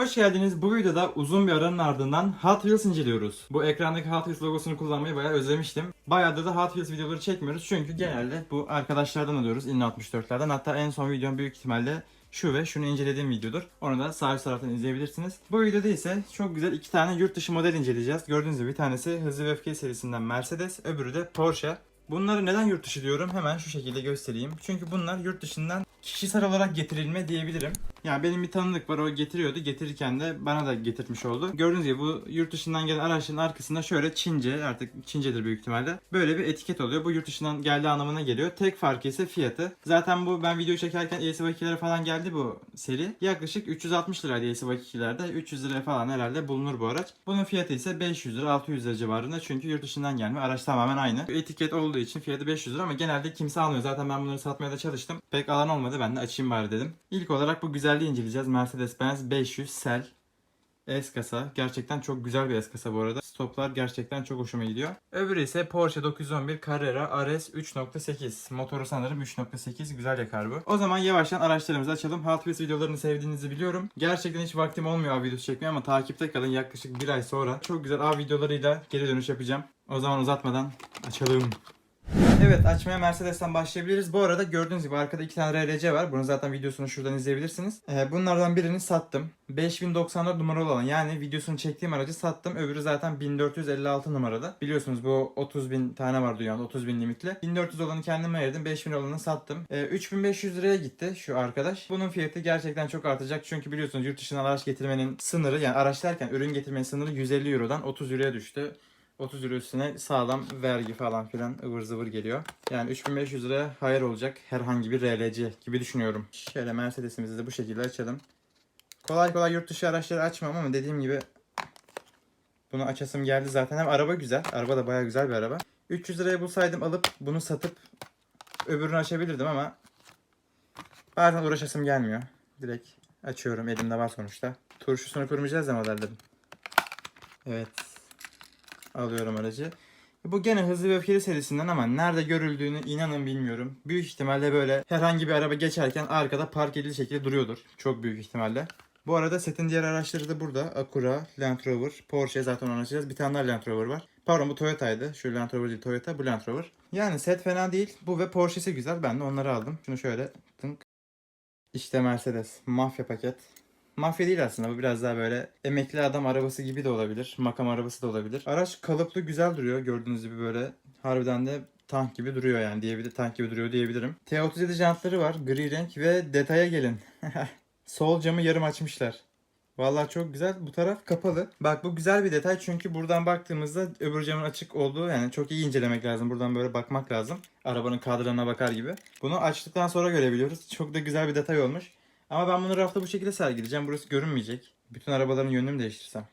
Hoş geldiniz. Bu videoda uzun bir aranın ardından Hot Wheels inceliyoruz. Bu ekrandaki Hot Wheels logosunu kullanmayı bayağı özlemiştim. Bayağıdır da Hot Wheels videoları çekmiyoruz çünkü genelde bu arkadaşlardan alıyoruz Inno 64'lerden. Hatta en son videom büyük ihtimalle şu ve şunu incelediğim videodur. Onu da sağ üst taraftan izleyebilirsiniz. Bu videoda ise çok güzel iki tane yurt dışı model inceleyeceğiz. Gördüğünüz gibi bir tanesi Hızlı ve Öfke serisinden Mercedes, öbürü de Porsche. Bunları neden yurt dışı diyorum hemen şu şekilde göstereyim. Çünkü bunlar yurt dışından kişisel olarak getirilme diyebilirim. Yani benim bir tanıdık var o getiriyordu. Getirirken de bana da getirmiş oldu. Gördüğünüz gibi bu yurt dışından gelen araçların arkasında şöyle Çince artık Çincedir büyük ihtimalle. Böyle bir etiket oluyor. Bu yurt dışından geldiği anlamına geliyor. Tek farkı ise fiyatı. Zaten bu ben video çekerken ESV 2'lere falan geldi bu seri. Yaklaşık 360 liraydı ESV 2'lerde. 300 liraya falan herhalde bulunur bu araç. Bunun fiyatı ise 500 lira 600 lira civarında. Çünkü yurt dışından gelme araç tamamen aynı. Etiket olduğu için fiyatı 500 lira ama genelde kimse almıyor. Zaten ben bunları satmaya da çalıştım. Pek alan olmadı. Ben de açayım bari dedim. İlk olarak bu güzelliği inceleyeceğiz. Mercedes-Benz 500 Sel S kasa. Gerçekten çok güzel bir S kasa bu arada. Stoplar gerçekten çok hoşuma gidiyor. Öbürü ise Porsche 911 Carrera RS 3.8. Motoru sanırım 3.8. Güzel yakar bu. O zaman yavaştan araçlarımızı açalım. Hot Wheels videolarını sevdiğinizi biliyorum. Gerçekten hiç vaktim olmuyor av videosu çekmeye ama takipte kalın. Yaklaşık bir ay sonra çok güzel av videolarıyla geri dönüş yapacağım. O zaman uzatmadan açalım. Evet açmaya Mercedes'ten başlayabiliriz. Bu arada gördüğünüz gibi arkada iki tane RLC var. Bunun zaten videosunu şuradan izleyebilirsiniz. Ee, bunlardan birini sattım. 5094 numaralı olan yani videosunu çektiğim aracı sattım. Öbürü zaten 1456 numarada. Biliyorsunuz bu 30 bin tane var dünyada 30 bin limitli. 1400 olanı kendime ayırdım. 5000 olanı sattım. Ee, 3500 liraya gitti şu arkadaş. Bunun fiyatı gerçekten çok artacak. Çünkü biliyorsunuz yurt dışından araç getirmenin sınırı yani araç derken ürün getirmenin sınırı 150 Euro'dan 30 Euro'ya düştü. 30 lira üstüne sağlam vergi falan filan ıvır zıvır geliyor. Yani 3500 liraya hayır olacak herhangi bir RLC gibi düşünüyorum. Şöyle Mercedes'imizi de bu şekilde açalım. Kolay kolay yurt dışı araçları açmam ama dediğim gibi bunu açasım geldi zaten. Hem araba güzel. Araba da baya güzel bir araba. 300 liraya bulsaydım alıp bunu satıp öbürünü açabilirdim ama bazen uğraşasım gelmiyor. Direkt açıyorum. Elimde var sonuçta. Turşusunu kurmayacağız ya modellerin. Evet. Alıyorum aracı. Bu gene hızlı ve öfkeli serisinden ama nerede görüldüğünü inanın bilmiyorum. Büyük ihtimalle böyle herhangi bir araba geçerken arkada park edili şekilde duruyordur. Çok büyük ihtimalle. Bu arada setin diğer araçları da burada. Acura, Land Rover, Porsche zaten onu açacağız. Bir tane daha Land Rover var. Pardon bu Toyota'ydı. Şu Land Rover değil Toyota, bu Land Rover. Yani set fena değil. Bu ve Porsche'si güzel. Ben de onları aldım. Şunu şöyle tınk. İşte Mercedes. Mafya paket. Mafya değil aslında bu biraz daha böyle emekli adam arabası gibi de olabilir. Makam arabası da olabilir. Araç kalıplı güzel duruyor gördüğünüz gibi böyle harbiden de tank gibi duruyor yani diyebilir tank gibi duruyor diyebilirim. T37 jantları var gri renk ve detaya gelin. Sol camı yarım açmışlar. Vallahi çok güzel. Bu taraf kapalı. Bak bu güzel bir detay çünkü buradan baktığımızda öbür camın açık olduğu yani çok iyi incelemek lazım. Buradan böyle bakmak lazım. Arabanın kadranına bakar gibi. Bunu açtıktan sonra görebiliyoruz. Çok da güzel bir detay olmuş. Ama ben bunu rafta bu şekilde sergileyeceğim. Burası görünmeyecek. Bütün arabaların yönünü mü değiştirsem?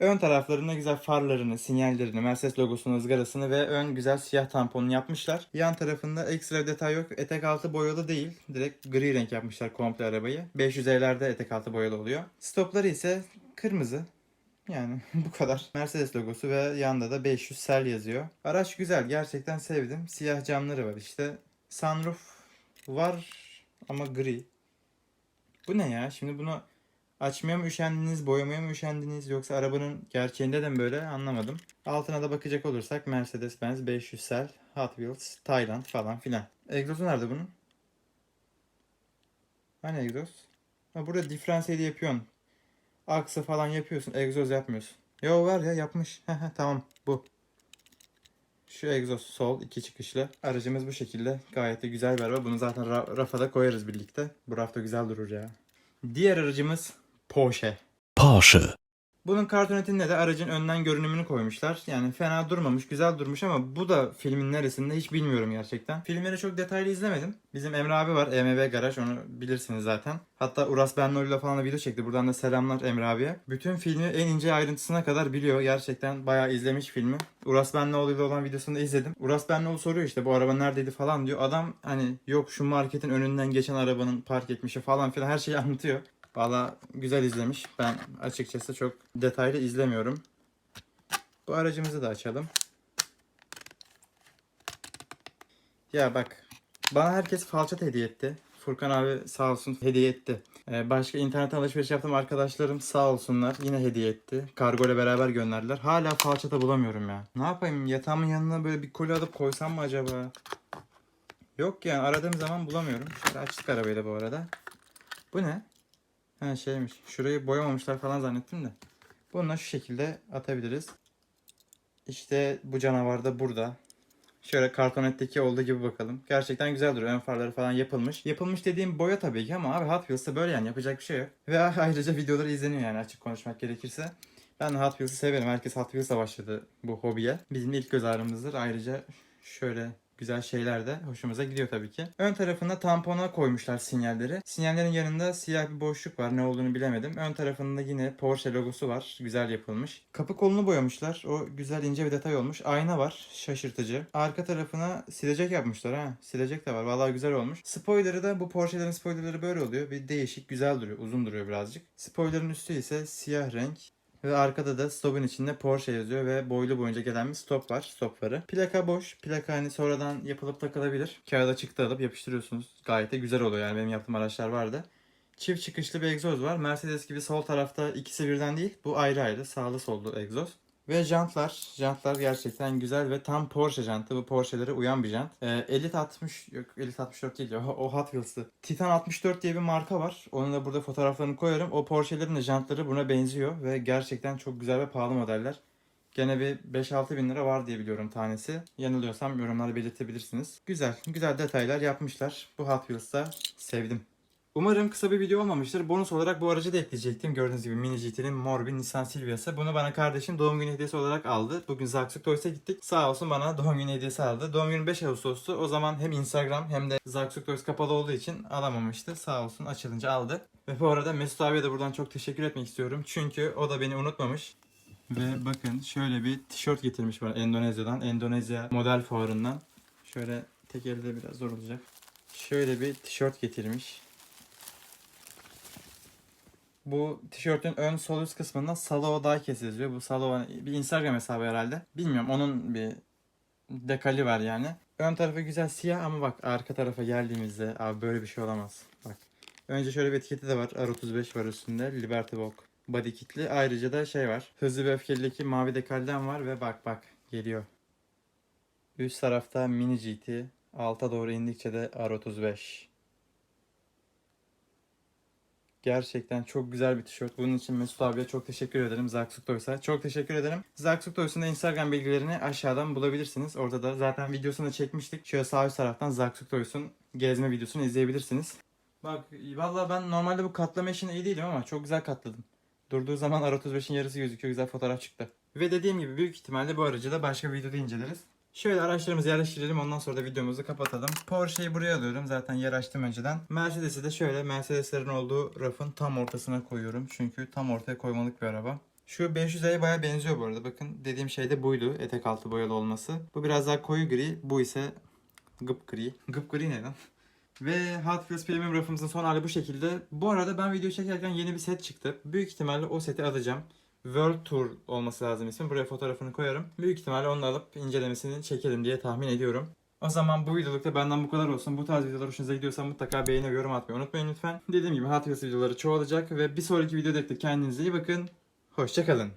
Ön taraflarında güzel farlarını, sinyallerini, Mercedes logosunu, ızgarasını ve ön güzel siyah tamponunu yapmışlar. Yan tarafında ekstra detay yok. Etek altı boyalı değil. Direkt gri renk yapmışlar komple arabayı. 550'lerde etek altı boyalı oluyor. Stopları ise kırmızı. Yani bu kadar. Mercedes logosu ve yanda da 500 sel yazıyor. Araç güzel. Gerçekten sevdim. Siyah camları var işte. Sunroof var ama gri. Bu ne ya? Şimdi bunu açmaya mı üşendiniz, boyamaya mı üşendiniz yoksa arabanın gerçeğinde de mi böyle anlamadım. Altına da bakacak olursak Mercedes-Benz 500 sel, Hot Wheels, Tayland falan filan. Egzozu nerede bunun? Hani egzoz? Ha burada diferansiyeli yapıyorsun. Aksı falan yapıyorsun. Egzoz yapmıyorsun. Yo var ya yapmış. tamam bu. Şu egzoz sol iki çıkışlı. Aracımız bu şekilde. Gayet de güzel bir araba. Bunu zaten ra- rafa da koyarız birlikte. Bu rafta güzel durur ya. Diğer aracımız Porsche. Porsche, Bunun kartonetinde de aracın önden görünümünü koymuşlar. Yani fena durmamış, güzel durmuş ama bu da filmin neresinde hiç bilmiyorum gerçekten. Filmleri çok detaylı izlemedim. Bizim Emre abi var, EMV Garaj, onu bilirsiniz zaten. Hatta Uras Benlioğlu ile falan da video çekti. Buradan da selamlar Emre abiye. Bütün filmi en ince ayrıntısına kadar biliyor. Gerçekten bayağı izlemiş filmi. Uras Benlioğlu ile olan videosunu da izledim. Uras Benlioğlu soruyor işte bu araba neredeydi falan diyor. Adam hani yok şu marketin önünden geçen arabanın park etmişi falan filan her şeyi anlatıyor. Valla güzel izlemiş. Ben açıkçası çok detaylı izlemiyorum. Bu aracımızı da açalım. Ya bak. Bana herkes falçat hediye etti. Furkan abi sağ olsun hediye etti. Ee, başka internet alışveriş yaptığım arkadaşlarım sağ olsunlar yine hediye etti. Kargo ile beraber gönderdiler. Hala falçata bulamıyorum ya. Ne yapayım yatağımın yanına böyle bir koli alıp koysam mı acaba? Yok yani aradığım zaman bulamıyorum. Şöyle açtık arabayı da bu arada. Bu ne? Ha şeymiş. Şurayı boyamamışlar falan zannettim de. Bununla şu şekilde atabiliriz. İşte bu canavar da burada. Şöyle kartonetteki olduğu gibi bakalım. Gerçekten güzel duruyor. Ön farları falan yapılmış. Yapılmış dediğim boya tabii ki ama abi Hot Wheels'ta böyle yani yapacak bir şey yok. Ve ayrıca videoları izleniyor yani açık konuşmak gerekirse. Ben Hot Wheels'ı severim. Herkes Hot Wheels'la başladı bu hobiye. Bizim ilk göz ağrımızdır. Ayrıca şöyle güzel şeyler de hoşumuza gidiyor tabii ki. Ön tarafında tampona koymuşlar sinyalleri. Sinyallerin yanında siyah bir boşluk var. Ne olduğunu bilemedim. Ön tarafında yine Porsche logosu var. Güzel yapılmış. Kapı kolunu boyamışlar. O güzel ince bir detay olmuş. Ayna var. Şaşırtıcı. Arka tarafına silecek yapmışlar ha. Silecek de var. Vallahi güzel olmuş. Spoiler'ı da bu Porsche'lerin spoilerları böyle oluyor. Bir değişik, güzel duruyor. Uzun duruyor birazcık. Spoiler'ın üstü ise siyah renk. Ve arkada da stopun içinde Porsche yazıyor ve boylu boyunca gelen bir stop var. Stop farı. Plaka boş. Plaka hani sonradan yapılıp takılabilir. Kağıda çıktı alıp yapıştırıyorsunuz. Gayet de güzel oluyor yani benim yaptığım araçlar vardı. Çift çıkışlı bir egzoz var. Mercedes gibi sol tarafta ikisi birden değil. Bu ayrı ayrı sağlı sollu egzoz. Ve jantlar. Jantlar gerçekten güzel ve tam Porsche jantı. Bu Porsche'lere uyan bir jant. Ee, Elite 60 yok Elite 64 değil o, o Hot Wheels'ı. Titan 64 diye bir marka var. Onun da burada fotoğraflarını koyarım. O Porsche'lerin de jantları buna benziyor ve gerçekten çok güzel ve pahalı modeller. Gene bir 5-6 bin lira var diye biliyorum tanesi. Yanılıyorsam yorumlarda belirtebilirsiniz. Güzel, güzel detaylar yapmışlar. Bu Hot Wheels'ta sevdim. Umarım kısa bir video olmamıştır. Bonus olarak bu aracı da ekleyecektim. Gördüğünüz gibi Mini GT'nin mor bir Nissan Silvia'sı. Bunu bana kardeşim doğum günü hediyesi olarak aldı. Bugün Zaksuk Toys'a gittik. Sağ olsun bana doğum günü hediyesi aldı. Doğum günü 5 Ağustos'tu. O zaman hem Instagram hem de Zaksuk Toys kapalı olduğu için alamamıştı. Sağ olsun açılınca aldı. Ve bu arada Mesut abiye de buradan çok teşekkür etmek istiyorum. Çünkü o da beni unutmamış. Ve bakın şöyle bir tişört getirmiş bana Endonezya'dan. Endonezya model fuarından. Şöyle tek elde biraz zor olacak. Şöyle bir tişört getirmiş. Bu tişörtün ön sol üst kısmında Salova Daikes yazıyor. Bu Salova bir Instagram hesabı herhalde. Bilmiyorum onun bir dekali var yani. Ön tarafı güzel siyah ama bak arka tarafa geldiğimizde abi böyle bir şey olamaz. Bak. Önce şöyle bir etiketi de var. R35 var üstünde. Liberty Walk body kitli. Ayrıca da şey var. Hızlı ve öfkelideki mavi dekalden var ve bak bak geliyor. Üst tarafta Mini GT. Alta doğru indikçe de R35. Gerçekten çok güzel bir tişört. Bunun için Mesut abiye çok teşekkür ederim. Zaksuk Toys'a. Çok teşekkür ederim. Zaksuk Toys'un da Instagram bilgilerini aşağıdan bulabilirsiniz. Orada da zaten videosunu da çekmiştik. Şöyle sağ üst taraftan Zaksuk Toys'un gezme videosunu izleyebilirsiniz. Bak valla ben normalde bu katlama işine iyi değilim ama çok güzel katladım. Durduğu zaman R35'in yarısı gözüküyor. Güzel fotoğraf çıktı. Ve dediğim gibi büyük ihtimalle bu aracı da başka bir videoda inceleriz. Şöyle araçlarımızı yerleştirelim ondan sonra da videomuzu kapatalım. Porsche'yi buraya alıyorum zaten yer açtım önceden. Mercedes'i de şöyle Mercedes'lerin olduğu rafın tam ortasına koyuyorum. Çünkü tam ortaya koymalık bir araba. Şu 500'e baya benziyor bu arada. Bakın dediğim şey de buydu. Etek altı boyalı olması. Bu biraz daha koyu gri. Bu ise gıp gri. Gıp gri ne lan? Ve Hot Wheels Premium rafımızın son hali bu şekilde. Bu arada ben video çekerken yeni bir set çıktı. Büyük ihtimalle o seti alacağım. World Tour olması lazım ismi. Buraya fotoğrafını koyarım. Büyük ihtimalle onu alıp incelemesini çekelim diye tahmin ediyorum. O zaman bu videolukta benden bu kadar olsun. Bu tarz videolar hoşunuza gidiyorsa mutlaka beğeni ve yorum atmayı unutmayın lütfen. Dediğim gibi Hot Wheels videoları çoğalacak ve bir sonraki videoda da kendinize iyi bakın. Hoşçakalın.